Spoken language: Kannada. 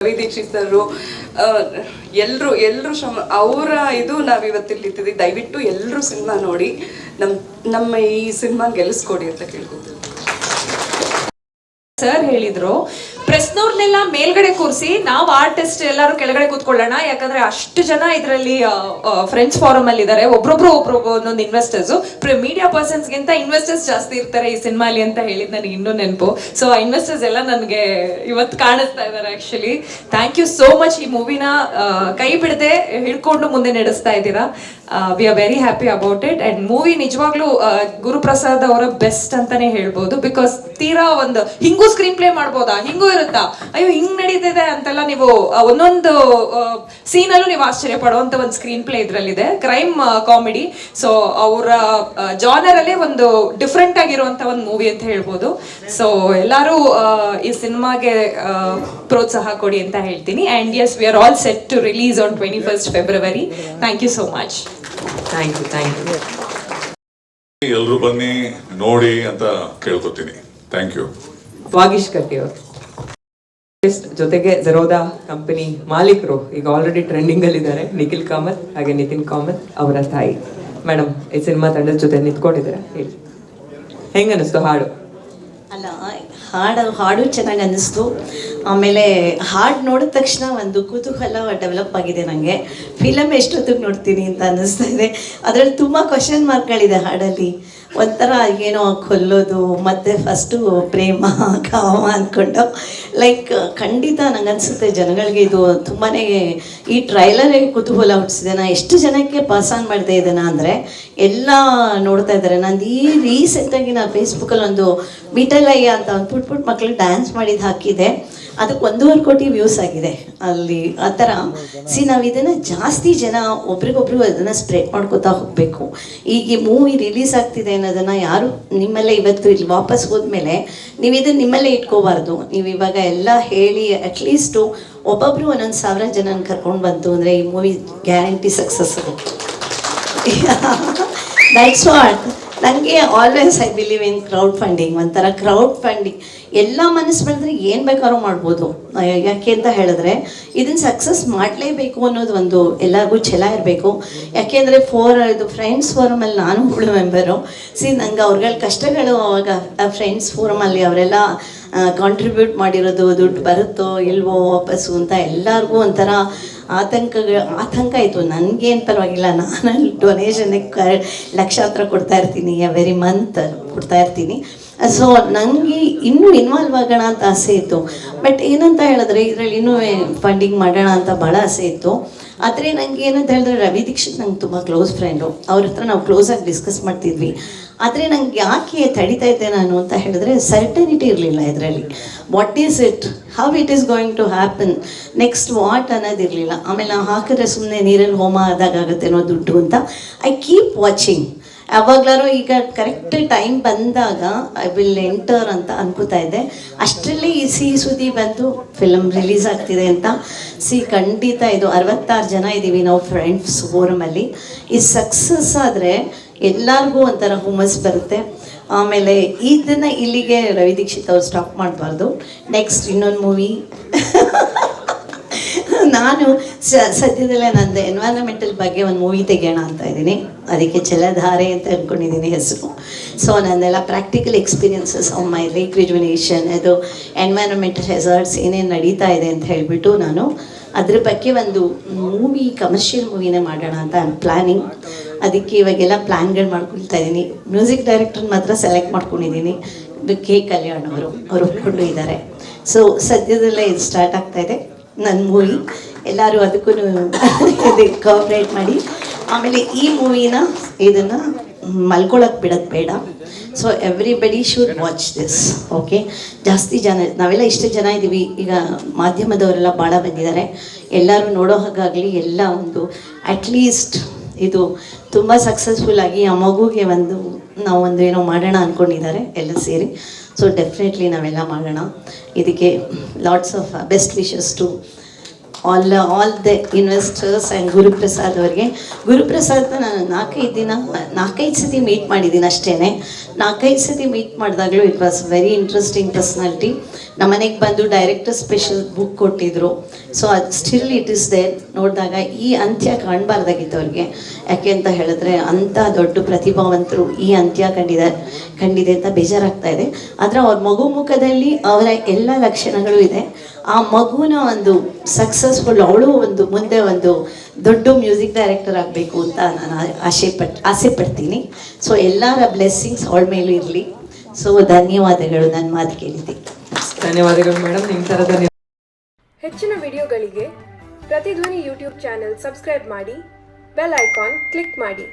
ರವಿ ದೀಕ್ಷಿತ್ ಸರ್ ಎಲ್ಲರೂ ಎಲ್ಲರೂ ಶ್ರಮ ಅವರ ಇದು ನಾವು ಇವತ್ತಿಲ್ಲಿ ದಯವಿಟ್ಟು ಎಲ್ಲರೂ ಸಿನಿಮಾ ನೋಡಿ ನಮ್ಮ ನಮ್ಮ ಈ ಸಿನಿಮಾ ಗೆಲ್ಲಿಸ್ಕೊಡಿ ಅಂತ ಕೇಳ್ಕೊತೀವಿ ಸರ್ ಹೇಳಿದ್ರು ಪ್ರೆಸ್ನವ್ರನ್ನೆಲ್ಲ ಮೇಲ್ಗಡೆ ಕೂರಿಸಿ, ನಾವು ಆರ್ಟಿಸ್ಟ್ ಎಲ್ಲರೂ ಕೆಳಗಡೆ ಕೂತ್ಕೊಳ್ಳೋಣ. ಯಾಕಂದ್ರೆ ಅಷ್ಟು ಜನ ಇದರಲ್ಲಿ ಫ್ರೆಂಡ್ಸ್ ಫಾರಮ್ ಅಲ್ಲಿ ಇದ್ದಾರೆ ಒಬ್ರೊಬ್ರು ಒಬ್ರೊಬ್ರು ಒಂದೊಂದು ಇನ್ವೆಸ್ಟರ್ಸ್ ಮೀಡಿಯಾ ಪರ್ಸನ್ಸ್ ಗಿಂತ ಇನ್ವೆಸ್ಟರ್ಸ್ ಜಾಸ್ತಿ ಇರ್ತಾರೆ ಈ ಸಿನಿಮಾಲಿ ಅಂತ ಹೇಳಿದ್ ನನಗೆ ಇನ್ನೂ ನೆನಪು. ಸೊ ಆ ಇನ್ವೆಸ್ಟರ್ಸ್ ಎಲ್ಲ ನನಗೆ ಇವತ್ತು ಕಾಣಿಸ್ತಾ ಇದ್ದಾರೆ actually thank you so much ಈ ಮೂವಿನ ಕೈ ಬಿಡದೆ ಹಿಡ್ಕೊಂಡು ಮುಂದೆ ನಡೆಸ್ತಾ ಇದ್ದೀರಾ. We are very happy about it and movie ನಿಜವಾಗ್ಲೂ ಗುರುಪ್ರಸಾದ್ ಅವರ ಬೆಸ್ಟ್ ಅಂತಾನೆ ಹೇಳ್ಬೋದು. ಬಿಕಾಸ್ ತೀರಾ ಒಂದು, ಹಿಂಗೂ ಸ್ಕ್ರೀನ್ ಪ್ಲೇ ಮಾಡ್ಬೋದಾ? ಹಿಂಗೂ ಇರುತ್ತಾ. ಅಯ್ಯೋ ಹಿಂಗ್ ನಡೀತಿದೆ ಅಂತೆಲ್ಲ ನೀವು ಒಂದೊಂದು ಸೀನ್ ಅಲ್ಲೂ ನೀವು ಆಶ್ಚರ್ಯ ಪಡುವಂತ ಒಂದು ಸ್ಕ್ರೀನ್ ಪ್ಲೇ ಇದ್ರಲ್ಲಿದೆ. ಕ್ರೈಮ್ ಕಾಮಿಡಿ ಸೊ ಅವರ ಜಾನರ್ ಅಲ್ಲೇ ಒಂದು ಡಿಫ್ರೆಂಟ್ ಆಗಿರುವಂತ ಒಂದು ಮೂವಿ ಅಂತ ಹೇಳ್ಬೋದು. ಸೊ ಎಲ್ಲರೂ ಈ ಸಿನಿಮಾಗೆ ಪ್ರೋತ್ಸಾಹ ಕೊಡಿ ಅಂತ ಹೇಳ್ತೀನಿ. And yes we are all set to release on twenty first February thank you so much thank you thank you ಎಲ್ರು ಬನ್ನಿ ನೋಡಿ ಅಂತ ಕೇಳ್ಕೊತೀನಿ. ಥ್ಯಾಂಕ್ ಯು ವಾಗೀಶ್ ಕಟ್ಟಿ ಅವರು. ಜೊತೆಗೆ ಜರೋದಾ ಕಂಪನಿ ಮಾಲೀಕರು ಈಗ ಆಲ್ರೆಡಿ ಟ್ರೆಂಡಿಂಗ್ ಅಲ್ಲಿ ಇದ್ದಾರೆ. ನಿಖಿಲ್ ಕಾಮತ್ ಹಾಗೆ ನಿತಿನ್ ಕಾಮತ್ ಅವರ ತಾಯಿ. ಮೇಡಮ್ ಈ ಸಿನಿಮಾ ತಂಡದ ಜೊತೆ ನಿಂತ್ಕೊಂಡಿದ್ದಾರೆ? ಹೇಳಿ. ಹೆಂಗ ಅನಿಸ್ತು ಹಾಡು? ಅಲ್ಲ, ಹಾಡು ಹಾಡು ಚೆನ್ನಾಗಿ ಅನ್ನಿಸ್ತು. ಆಮೇಲೆ ಹಾಡು ನೋಡಿದ ತಕ್ಷಣ ಒಂದು ಕುತೂಹಲ ಡೆವಲಪ್ ಆಗಿದೆ ನನಗೆ ಫಿಲಮ್ ಎಷ್ಟೊತ್ತಿಗೆ ನೋಡ್ತೀನಿ ಅಂತ ಅನ್ನಿಸ್ತಾ ಇದೆ. ಅದರಲ್ಲಿ ತುಂಬ ಕ್ವಶನ್ ಮಾರ್ಕ್ಗಳಿದೆ ಹಾಡಲ್ಲಿ. ಒಂಥರ ಏನೋ ಕೊಲ್ಲೋದು, ಮತ್ತು ಫಸ್ಟು ಪ್ರೇಮ, ಕಾಮ ಅಂದ್ಕೊಂಡು ಲೈಕ್ ಖಂಡಿತ ನನಗನ್ಸುತ್ತೆ ಜನಗಳಿಗೆ ಇದು ತುಂಬಾ ಈ ಟ್ರೈಲರೇ ಕುತೂಹಲ ಹುಟ್ಟಿಸಿದೆ ನಾನು ಎಷ್ಟು ಜನಕ್ಕೆ ಪಾಸ್ ಆನ್ ಮಾಡಿದೆ ಇದನ್ನು ಅಂದರೆ, ಎಲ್ಲ ನೋಡ್ತಾ ಇದ್ದಾರೆ. ನಂದು ಈ ರೀಸೆಂಟಾಗಿ ನಾನು ಫೇಸ್ಬುಕ್ಕಲ್ಲಿ ಒಂದು ಬಿಟಲಯ್ಯ ಅಂತ ಒಂದು ಪುಟ್ ಪುಟ್ ಮಕ್ಕಳು ಡ್ಯಾನ್ಸ್ ಮಾಡಿದ್ದು ಹಾಕಿದೆ. ಅದಕ್ಕೆ ಒಂದೂವರೆ ಕೋಟಿ ವ್ಯೂಸ್ ಆಗಿದೆ ಅಲ್ಲಿ. ಆ ಥರ ಸಿ ನಾವು ಇದನ್ನು ಜಾಸ್ತಿ ಜನ ಒಬ್ರಿಗೊಬ್ರು ಅದನ್ನು ಸ್ಪ್ರೆಡ್ ಮಾಡ್ಕೋತಾ ಹೋಗಬೇಕು. ಈಗ ಈ ಮೂವಿ ರಿಲೀಸ್ ಆಗ್ತಿದೆ ಅನ್ನೋದನ್ನು ಯಾರು ನಿಮ್ಮಲ್ಲೇ ಇವತ್ತು ಇಲ್ಲಿ ವಾಪಸ್ ಹೋದ್ಮೇಲೆ ನೀವು ಇದನ್ನು ನಿಮ್ಮಲ್ಲೇ ಇಟ್ಕೋಬಾರ್ದು. ನೀವು ಇವಾಗ ಎಲ್ಲ ಹೇಳಿ ಅಟ್ಲೀಸ್ಟು ಒಬ್ಬೊಬ್ರು ಒಂದೊಂದು ಸಾವಿರ ಜನನ ಕರ್ಕೊಂಡು ಬಂತು ಅಂದರೆ ಈ movie guarantee success that's what ನನಗೆ always I believe in crowd funding ಒಂಥರ ಕ್ರೌಡ್ ಫಂಡಿಂಗ್ ಎಲ್ಲ ಮನಸ್ಸು ಬೆಳೆದ್ರೆ ಏನು ಬೇಕಾದ್ರೂ ಮಾಡ್ಬೋದು. ಯಾಕೆ ಅಂತ ಹೇಳಿದ್ರೆ, ಇದನ್ನು ಸಕ್ಸಸ್ ಮಾಡಲೇಬೇಕು ಅನ್ನೋದು ಒಂದು ಎಲ್ಲರಿಗೂ ಛಲ ಇರಬೇಕು. ಯಾಕೆಂದರೆ ಫೋರ್ ಇದು ಫ್ರೆಂಡ್ಸ್ ಫೋರಮಲ್ಲಿ ನಾನು ಕೂಡ ಮೆಂಬರು ಸಿ ನಂಗೆ ಅವ್ರಗಳ ಕಷ್ಟಗಳು ಅವಾಗ ಫ್ರೆಂಡ್ಸ್ ಫೋರಮಲ್ಲಿ ಅವರೆಲ್ಲ ಕಾಂಟ್ರಿಬ್ಯೂಟ್ ಮಾಡಿರೋದು ದುಡ್ಡು ಬರುತ್ತೋ ಇಲ್ವೋ ವಾಪಸ್ಸು ಅಂತ ಎಲ್ಲರಿಗೂ ಒಂಥರ ಆತಂಕ ಆತಂಕ ಆಯಿತು. ನನಗೇನು ಪರವಾಗಿಲ್ಲ ನಾನು ಡೊನೇಷನ್ಗೆ ಲಕ್ಷಾಂತರ ಕೊಡ್ತಾ ಇರ್ತೀನಿ ಎವ್ರಿ ಮಂತ್ ಕೊಡ್ತಾ ಇರ್ತೀನಿ. ಸೊ ನನಗೆ ಇನ್ನೂ ಇನ್ವಾಲ್ವ್ ಆಗೋಣ ಅಂತ ಆಸೆ ಇತ್ತು. ಬಟ್ ಏನಂತ ಹೇಳಿದ್ರೆ, ಇದರಲ್ಲಿ ಇನ್ನೂ ಫಂಡಿಂಗ್ ಮಾಡೋಣ ಅಂತ ಭಾಳ ಆಸೆ ಇತ್ತು. ಆದರೆ ನನಗೆ ಏನಂತ ಹೇಳಿದ್ರೆ ರವಿ ದೀಕ್ಷಿತ್ ನಂಗೆ ತುಂಬ ಕ್ಲೋಸ್ ಫ್ರೆಂಡು ಅವ್ರ ಹತ್ರ ನಾವು ಕ್ಲೋಸಾಗಿ ಡಿಸ್ಕಸ್ ಮಾಡ್ತಿದ್ವಿ. ಆದರೆ ನಂಗೆ ಯಾಕೆ ತಡಿತಾ ಇದ್ದೆ ನಾನು ಅಂತ ಹೇಳಿದ್ರೆ ಸರ್ಟನಿಟಿ ಇರಲಿಲ್ಲ ಇದರಲ್ಲಿ. What is it how it is going to happen next what ಅನ್ನೋದಿರಲಿಲ್ಲ ಆಮೇಲೆ ನಾವು ಹಾಕಿದ್ರೆ ಸುಮ್ಮನೆ ನೀರಲ್ಲಿ ಹೋಮ ಆದಾಗ ಆಗುತ್ತೇನೋ ದುಡ್ಡು ಅಂತ ಐ ಕೀಪ್ ವಾಚಿಂಗ್ ಯಾವಾಗ್ಲಾರು ಈಗ ಕರೆಕ್ಟ್ ಟೈಮ್ ಬಂದಾಗ ಐ ವಿಲ್ ಎಂಟರ್ ಅಂತ ಅನ್ಕೋತಾ ಇದ್ದೆ. ಅಷ್ಟರಲ್ಲಿ ಈ ಸಿಹಿ ಸುದ್ದಿ ಬಂದು ಫಿಲಮ್ ರಿಲೀಸ್ ಆಗ್ತಿದೆ ಅಂತ. ಸಿ ಖಂಡಿತ ಇದು ಅರವತ್ತಾರು ಜನ ಇದ್ದೀವಿ ನಾವು ಫ್ರೆಂಡ್ಸ್ ಫೋರಮಲ್ಲಿ ಈ ಸಕ್ಸಸ್ ಆದರೆ ಎಲ್ಲರಿಗೂ ಒಂಥರ ಹುಮ್ಮಸ್ ಬರುತ್ತೆ. ಆಮೇಲೆ ಇದನ್ನು ಇಲ್ಲಿಗೆ ರವಿ ದೀಕ್ಷಿತ್ ಅವ್ರು ಸ್ಟಾಪ್ ಮಾಡಬಾರ್ದು. ನೆಕ್ಸ್ಟ್ ಇನ್ನೊಂದು ಮೂವಿ ನಾನು ಸ, ಸದ್ಯದಲ್ಲೇ ನಂದು ಎನ್ವೈರನ್ಮೆಂಟಲ್ ಬಗ್ಗೆ ಒಂದು ಮೂವಿ ತೆಗೆಯೋಣ ಅಂತ ಇದ್ದೀನಿ. ಅದಕ್ಕೆ ಜಲಧಾರೆ ಅಂತ ಅಂದ್ಕೊಂಡಿದ್ದೀನಿ ಹೆಸರು. ಸೊ ನನ್ನೆಲ್ಲ practical experiences of my rejuvenation ಅದು ಎನ್ವೈರನ್ಮೆಂಟಲ್ ಹೆಸರ್ಟ್ಸ್ ಏನೇನು ನಡೀತಾ ಇದೆ ಅಂತ ಹೇಳಿಬಿಟ್ಟು ನಾನು ಅದ್ರ ಬಗ್ಗೆ ಒಂದು ಮೂವಿ ಕಮರ್ಷಿಯಲ್ ಮೂವಿನೇ ಮಾಡೋಣ ಅಂತ ಪ್ಲ್ಯಾನಿಂಗ್ ಅದಕ್ಕೆ ಇವಾಗೆಲ್ಲ ಪ್ಲ್ಯಾನ್ಗಳು ಮಾಡ್ಕೊಳ್ತಾ ಇದ್ದೀನಿ ಮ್ಯೂಸಿಕ್ ಡೈರೆಕ್ಟರ್ ಮಾತ್ರ ಸೆಲೆಕ್ಟ್ ಮಾಡ್ಕೊಂಡಿದ್ದೀನಿ ಕೆ ಕಲ್ಯಾಣ್ ಅವರು. ಅವರು ಒಪ್ಕೊಂಡು ಇದ್ದಾರೆ. ಸೊ ಸದ್ಯದಲ್ಲೇ ಇದು ಸ್ಟಾರ್ಟ್ ಆಗ್ತಾ ಇದೆ. ನನ್ನ ಮೂವಿ. ಎಲ್ಲರೂ ಅದಕ್ಕೂ ಕೋಆಪ್ರೇಟ್ ಮಾಡಿ. ಆಮೇಲೆ ಈ ಮೂವಿನ ಇದನ್ನು ಮಲ್ಕೊಳಕ್ಕೆ ಬಿಡೋದು ಬೇಡ. So everybody should watch this okay ಜಾಸ್ತಿ ಜನ, ನಾವೆಲ್ಲ ಇಷ್ಟು ಜನ ಇದ್ದೀವಿ ಈಗ ಮಾಧ್ಯಮದವರೆಲ್ಲ ಭಾಳ ಬಂದಿದ್ದಾರೆ. ಎಲ್ಲರೂ ನೋಡೋ ಹಾಗಾಗಲಿ ಎಲ್ಲ ಒಂದು ಅಟ್ಲೀಸ್ಟ್ ಇದು ತುಂಬ ಸಕ್ಸಸ್ಫುಲ್ ಆಗಿ ಆ ಮಗುಗೆ ಒಂದು ನಾವು ಒಂದು ಏನೋ ಮಾಡೋಣ ಅಂದ್ಕೊಂಡಿದ್ದಾರೆ ಎಲ್ಲ ಸೇರಿ. ಸೊ ಡೆಫಿನೆಟ್ಲಿ ನಾವೆಲ್ಲ ಮಾಡೋಣ. ಇದಕ್ಕೆ lots of best wishes to all all the investors and Guruprasad ಅವರಿಗೆ. ಗುರುಪ್ರಸಾದ್ನ ನಾನು ನಾಲ್ಕೈದು ದಿನ, ನಾಲ್ಕೈದು ಸತಿ ಮೀಟ್ ಮಾಡಿದ್ದೀನಿ ಅಷ್ಟೇ ನಾಲ್ಕೈದು ಸತಿ meet ಮಾಡಿದಾಗಲೂ it was very interesting personality ನಮ್ಮ ಮನೆಗೆ ಬಂದು ಡೈರೆಕ್ಟರ್ ಸ್ಪೆಷಲ್ ಬುಕ್ ಕೊಟ್ಟಿದ್ರು. ಸೊ ಅದು ಸ್ಟಿಲ್ ಇಟ್ ಇಸ್ ದೇರ್ ನೋಡಿದಾಗ ಈ ಅಂತ್ಯ ಕಾಣಬಾರ್ದಾಗಿತ್ತು ಅವ್ರಿಗೆ. ಯಾಕೆ ಅಂತ ಹೇಳಿದ್ರೆ ಅಂಥ ದೊಡ್ಡ ಪ್ರತಿಭಾವಂತರು ಈ ಅಂತ್ಯ ಕಂಡಿದ್ದಾರೆ ಕಂಡಿದೆ ಅಂತ ಬೇಜಾರಾಗ್ತಾ ಇದೆ. ಆದರೆ ಅವ್ರ ಮಗು ಮುಖದಲ್ಲಿ ಅವರ ಎಲ್ಲ ಲಕ್ಷಣಗಳು ಇದೆ. ಆ ಮಗುನ ಒಂದು ಸಕ್ಸಸ್ಫುಲ್ ಅವಳು ಒಂದು ಮುಂದೆ ಒಂದು ದೊಡ್ಡ ಮ್ಯೂಸಿಕ್ ಡೈರೆಕ್ಟರ್ ಆಗಬೇಕು ಅಂತ ನಾನು ಆಸೆ ಪಟ್ ಆಸೆ ಪಡ್ತೀನಿ. ಸೊ ಎಲ್ಲರ ಬ್ಲೆಸ್ಸಿಂಗ್ಸ್ ಅವಳ ಮೇಲೂ ಇರಲಿ. ಸೊ ಧನ್ಯವಾದಗಳು ನನ್ನ ಮಾತು ಕೇಳಿದ್ದೆ ಧನ್ಯವಾದಗಳು ಮೇಡಮ್ ನಿಮ್ಮ ಥರದ ಹೆಚ್ಚಿನ ವಿಡಿಯೋಗಳಿಗೆ ಪ್ರತಿಧ್ವನಿ ಯೂಟ್ಯೂಬ್ ಚಾನೆಲ್ ಸಬ್ಸ್ಕ್ರೈಬ್ ಮಾಡಿ ಬೆಲ್ ಐಕಾನ್ ಕ್ಲಿಕ್ ಮಾಡಿ.